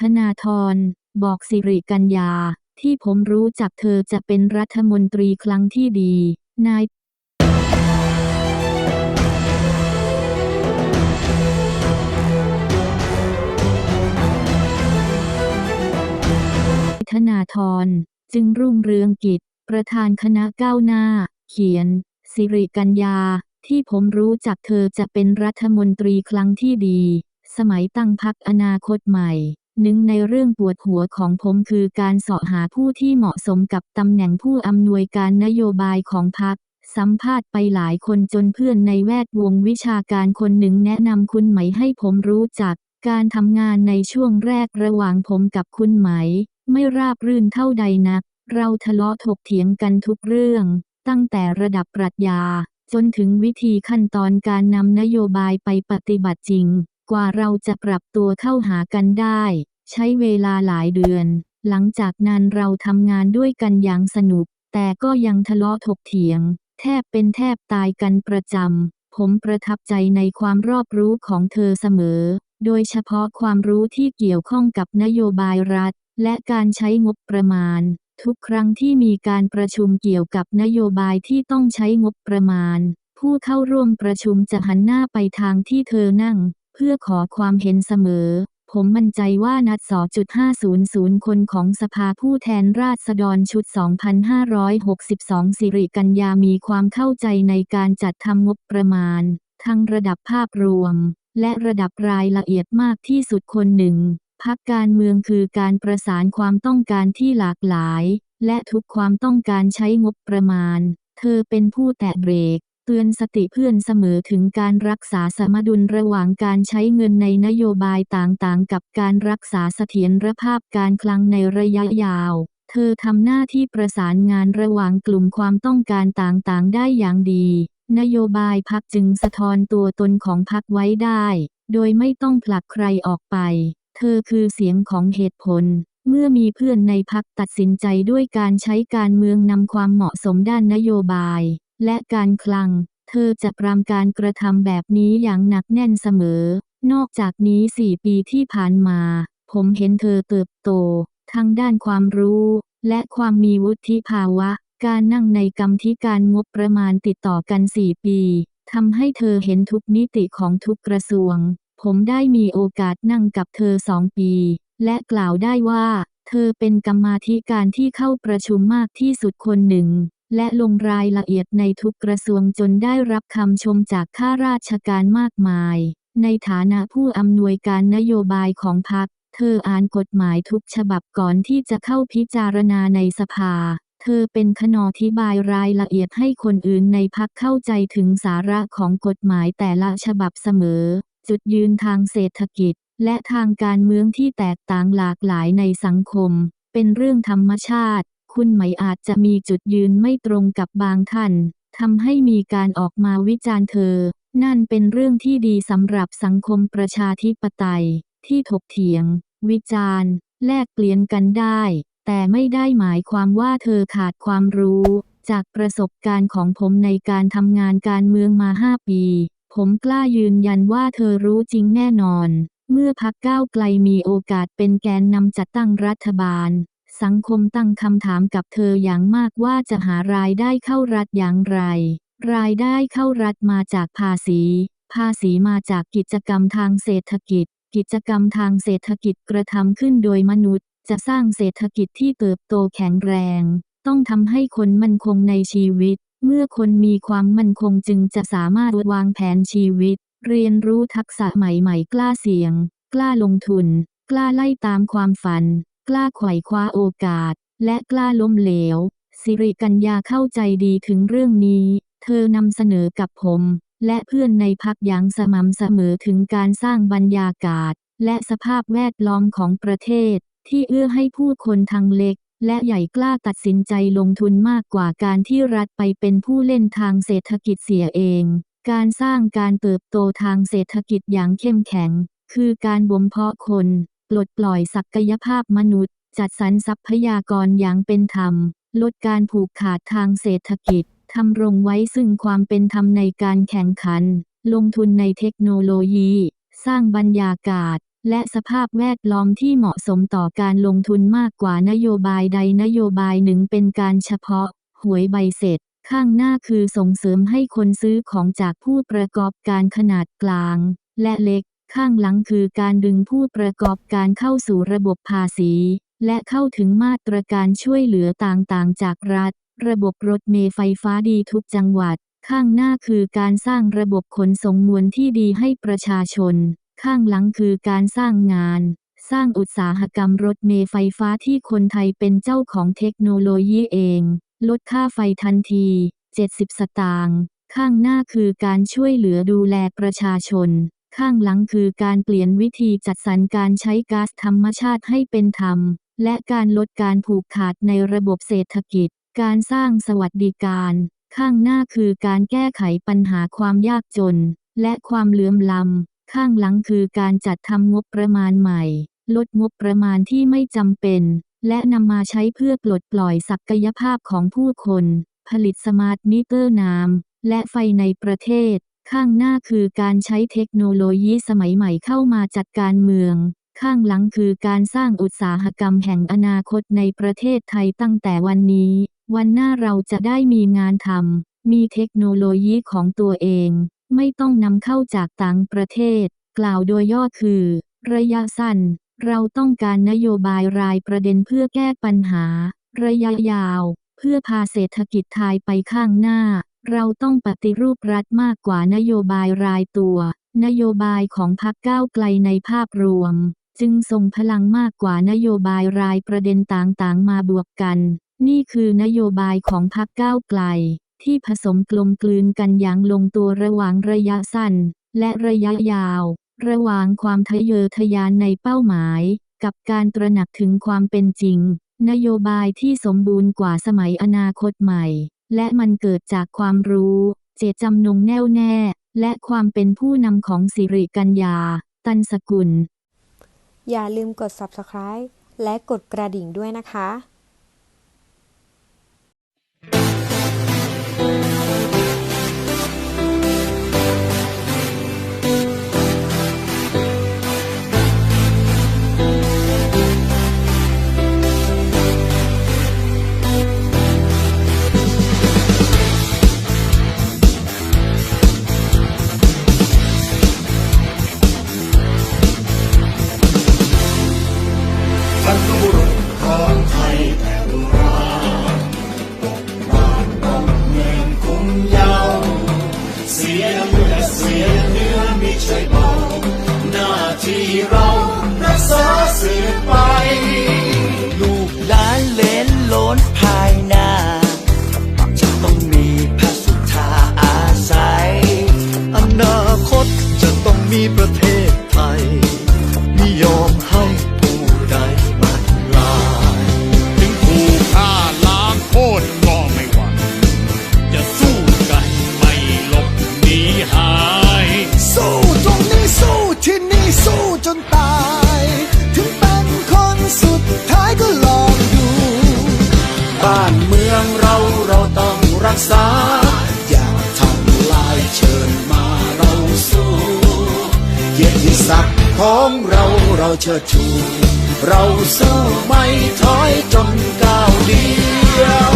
ธนาธร บอกสิริกัญญา ที่ผมรู้จักเธอจะเป็นรัฐมนตรีครั้งที่ดี นายธนาธรจึงรุ่งเรืองกิจ ประธานคณะก้าวหน้า เขียน สิริกัญญา ที่ผมรู้จักเธอจะเป็นรัฐมนตรีครั้งที่ดี สมัยตั้งพักอนาคตใหม่ หนึ่งในเรื่องปวดหัวของผมคือการเสาะหาผู้ที่เหมาะสมกับตำแหน่งผู้อำนวยการนโยบายของพักสัมภาษณ์ไปหลายคนจนเพื่อนในแวดวงวิชาการคนหนึ่งแนะนำคุณไหมให้ผมรู้จัก การทำงานในช่วงแรกระหว่างผมกับคุณไหม ไม่ราบรื่นเท่าใดนัก เราทะเลาะถกเถียงกันทุกเรื่อง ตั้งแต่ระดับปรัชญา จนถึงวิธีขั้นตอนการนำนโยบายไปปฏิบัติจริง กว่าเราจะปรับตัวเข้าหากันได้ ใช้เวลาหลายเดือน หลังจากนั้นเราทำงานด้วยกันอย่างสนุก แต่ก็ยังทะเลาะถกเถียง แทบเป็นแทบตายกันประจำ ผมประทับใจในความรอบรู้ของเธอเสมอ โดยเฉพาะความรู้ที่เกี่ยวข้องกับนโยบายรัฐ และการใช้งบประมาณ ทุกครั้งที่มีการประชุมเกี่ยวกับนโยบายที่ต้องใช้งบประมาณ ผู้เข้าร่วมประชุมจะหันหน้าไปทางที่เธอนั่ง เพื่อขอความเห็นเสมอ ผมมั่นใจว่านัดส500 คนของสภาผู้แทนราษฎรชุด 2562 สิริกัญญามีความเข้าใจในการจัดทำงบประมาณ ทั้งระดับภาพรวม และระดับรายละเอียดมากที่สุดคนหนึ่งพักการเมืองคือการประสานความต้องการที่หลากหลาย และทุกความต้องการใช้งบประมาณ เธอเป็นผู้แตะเบรก เตือนสติเพื่อนเสมอถึงการรักษาสมดุลระหว่างการใช้เงินในนโยบายต่างๆ กับการรักษาเสถียรภาพการคลังในระยะยาว เธอทำหน้าที่ประสานงานระหว่างกลุ่มความต้องการต่างๆ ได้อย่างดี นโยบายพักจึงสะท้อนตัวตนของพักไว้ได้ โดยไม่ต้องผลักใครออกไป เธอคือเสียงของเหตุผลเมื่อมีเพื่อนในพักตัดสินใจด้วยการใช้การเมืองนำความเหมาะสมด้านนโยบาย และการคลัง เธอจะปรามการกระทำแบบนี้อย่างหนักแน่นเสมอ นอกจากนี้สี่ปีที่ผ่านมา ผมเห็นเธอเติบโต ทั้งด้านความรู้ และความมีวุฒิภาวะ การนั่งในกรรมธิการงบประมาณติดต่อกันสี่ปีทำให้เธอเห็นทุกมิติของทุกกระทรวง ผมได้มีโอกาสนั่งกับเธอสองปี และกล่าวได้ว่า เธอเป็นกรรมาธิการที่เข้าประชุมมากที่สุดคนหนึ่ง และลงรายละเอียดในทุกกระทรวงจนได้รับคำชมจากข้าราชการมากมาย ในฐานะผู้อำนวยการนโยบายของพรรคเธออ่านกฎหมายทุกฉบับก่อนที่จะเข้าพิจารณาในสภา เธอเป็นขนอธิบายรายละเอียดให้คนอื่นในพักเข้าใจถึงสาระของกฎหมายแต่ละฉบับเสมอ จุดยืนทางเศรษฐกิจ และทางการเมืองที่แตกต่างหลากหลายในสังคม เป็นเรื่องธรรมชาติ คุณไหมอาจจะมีจุดยืนไม่ตรงกับบางท่านทำให้มีการออกมาวิจารณ์เธอ นั่นเป็นเรื่องที่ดีสำหรับสังคมประชาธิปไตย ที่ถกเถียง วิจารณ์ แลกเปลี่ยนกันได้ แต่ไม่ได้หมายความว่าเธอขาดความรู้ จากประสบการณ์ของผมในการทำงานการเมืองมาห้าปี ผมกล้ายืนยันว่าเธอรู้จริงแน่นอน เมื่อพักก้าวไกลมีโอกาสเป็นแกนนำจัดตั้งรัฐบาล สังคมตั้งคำถามกับเธออย่างมากว่าจะหารายได้เข้ารัฐอย่างไร รายได้เข้ารัฐมาจากภาษี ภาษีมาจากกิจกรรมทางเศรษฐกิจ กิจกรรมทางเศรษฐกิจกระทำขึ้นโดยมนุษย์ จะสร้างเศรษฐกิจที่เติบโตแข็งแรง ต้องทำให้คนมั่นคงในชีวิต เมื่อคนมีความมั่นคงจึงจะสามารถวางแผนชีวิต เรียนรู้ทักษะใหม่ๆ กล้าเสี่ยง กล้าลงทุน กล้าไล่ตามความฝัน กล้าไขว่คว้าโอกาส และกล้าล้มเหลว สิริกัญญาเข้าใจดีถึงเรื่องนี้ เธอนำเสนอกับผม และเพื่อนในพักอย่างสม่ำเสมอถึงการสร้างบรรยากาศ และสภาพแวดล้อมของประเทศ ที่เอื้อให้ผู้คนทั้งเล็ก และใหญ่กล้าตัดสินใจลงทุนมากกว่าการที่รัฐไปเป็นผู้เล่นทางเศรษฐกิจเสียเอง การสร้างการเติบโตทางเศรษฐกิจอย่างเข้มแข็ง คือการบ่มเพาะคน ปลดปล่อยศักยภาพมนุษย์ จัดสรรทรัพยากรอย่างเป็นธรรม ลดการผูกขาดทางเศรษฐกิจทำรงไว้ซึ่งความเป็นธรรมในการแข่งขัน ลงทุนในเทคโนโลยี สร้างบรรยากาศ และสภาพแวดล้อมที่เหมาะสมต่อการลงทุนมากกว่านโยบายใดนโยบายหนึ่งเป็นการเฉพาะ หวยใบเสร็จ ข้างหน้าคือส่งเสริมให้คนซื้อของจากผู้ประกอบการขนาดกลาง และเล็ก ข้างหลังคือการดึงผู้ประกอบการเข้าสู่ระบบภาษี และเข้าถึงมาตรการช่วยเหลือต่างๆ จากรัฐ ระบบรถเมล์ไฟฟ้าดีทุกจังหวัด ข้างหน้าคือการสร้างระบบขนส่งมวลที่ดีให้ประชาชน ข้างหลังคือการสร้างงาน สร้างอุตสาหกรรมรถเมล์ไฟฟ้าที่คนไทยเป็นเจ้าของเทคโนโลยีเอง ลดค่าไฟทันที 70 สตางค์ข้างหน้าคือการช่วยเหลือดูแลประชาชน ข้างหลังคือการเปลี่ยนวิธีจัดสรรการใช้ก๊าซธรรมชาติให้เป็นธรรม และการลดการผูกขาดในระบบเศรษฐกิจ การสร้างสวัสดิการ ข้างหน้าคือการแก้ไขปัญหาความยากจน และความเหลื่อมล้ำข้างหลังคือการจัดทำงบประมาณใหม่ ลดงบประมาณที่ไม่จำเป็น และนำมาใช้เพื่อปลดปล่อยศักยภาพของผู้คน ผลิตสมาร์ทมิเตอร์น้ำและไฟในประเทศ ข้างหน้าคือการใช้เทคโนโลยีสมัยใหม่เข้ามาจัดการเมือง ข้างหลังคือการสร้างอุตสาหกรรมแห่งอนาคตในประเทศไทยตั้งแต่วันนี้ วันหน้าเราจะได้มีงานทำมีเทคโนโลยีของตัวเอง ไม่ต้องนำเข้าจากต่างประเทศ กล่าวโดยย่อคือ ระยะสั้น เราต้องการนโยบายรายประเด็นเพื่อแก้ปัญหา ระยะยาว เพื่อพาเศรษฐกิจไทยไปข้างหน้า เราต้องปฏิรูปรัฐมากกว่านโยบายรายตัว นโยบายของพรรคก้าวไกลในภาพรวม จึงส่งพลังมากกว่านโยบายรายประเด็นต่างๆ มาบวกกัน นี่คือนโยบายของพรรคก้าวไกล ที่ผสมกลมกลืนกันอย่างลงตัวระหว่างระยะสั้น และระยะยาว ระหว่างความทะเยอทะยานในเป้าหมาย กับการตระหนักถึงความเป็นจริง นโยบายที่สมบูรณ์กว่าสมัยอนาคตใหม่ และมันเกิดจากความรู้เจตจำนงแน่วแน่ และความเป็นผู้นำของสิริกัญญา ตันสกุล อย่าลืมกด subscribe และกดกระดิ่งด้วยนะคะ ยเลือดเสียเนื้อมีใช่เบาหน้าที่เรา ษา อย่าทำลายเชิญมาเราสู้เกียรติศักดิ์ของเราเราเชิดชู เราสู้ไม่ถอยจนก้าวเดียว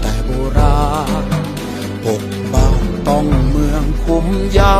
แต่โบราณปกป้องต้องเมืองคุ้มเยา